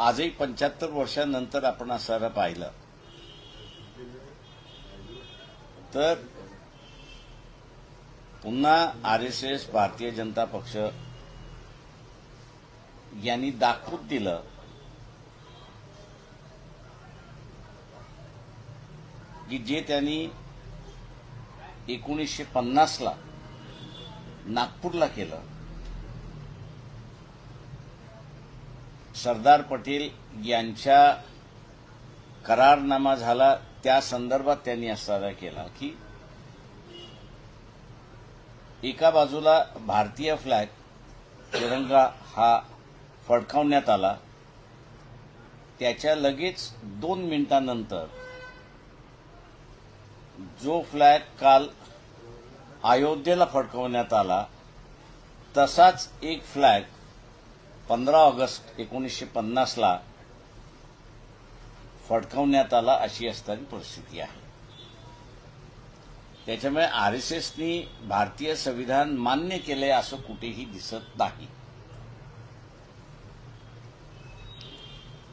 आजही पंच्याहत्तर वर्षांनंतर आपण असं पाहिलं. तर पुन्हा R S S Bharatiya Janata पक्ष यांनी दाखवून दिलं की जे त्यांनी एकोणीसशे पन्नासला नागपूरला केलं सरदार पटेल यांच्या करारनामा झाला त्या संदर्भात त्यांनी असा केला की एका बाजूला भारतीय फ्लॅग तिरंगा हा फडकावण्यात आला. त्याच्या लगेच दोन मिनिटांनंतर जो फ्लॅग काल अयोध्येला फडकवण्यात आला तसाच एक फ्लॅग पंधरा ऑगस्ट एकोणीसशे पन्नासला फडकवण्यात आला अशी असणारी परिस्थिती आहे. त्याच्यामुळे आर एस एसनी भारतीय संविधान मान्य केले असं कुठेही दिसत नाही.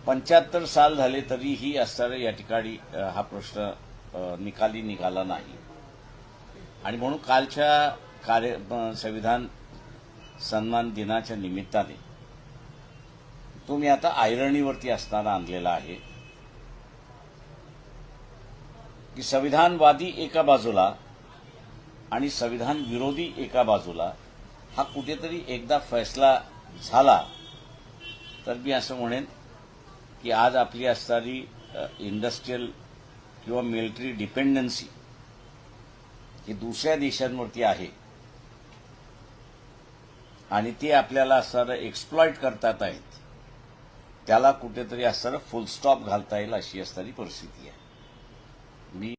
पंच्याहत्तर साल झाले तरीही असणारे या ठिकाणी हा प्रश्न निकाली निघाला नाही. आणि म्हणून कालच्या कार्य संविधान सन्मान दिनाच्या निमित्ताने तो मी आता आयरणीवरती असताना आणलेला आहे. की संविधानवादी एका बाजूला आणि संविधान विरोधी एका बाजूला हा कुठेतरी एकदा फैसला झाला तर मी असं म्हणेन की आज आपली असणारी इंडस्ट्रीयल किंवा मिलिटरी डिपेंडन्सी ही दुसऱ्या देशांवरती आहे. आणि ते आपल्याला असणारं एक्सप्लॉइट करतात आहेत. त्याला कुठेतरी असताना फुल स्टॉप घालता येईल अशी असणारी परिस्थिती आहे.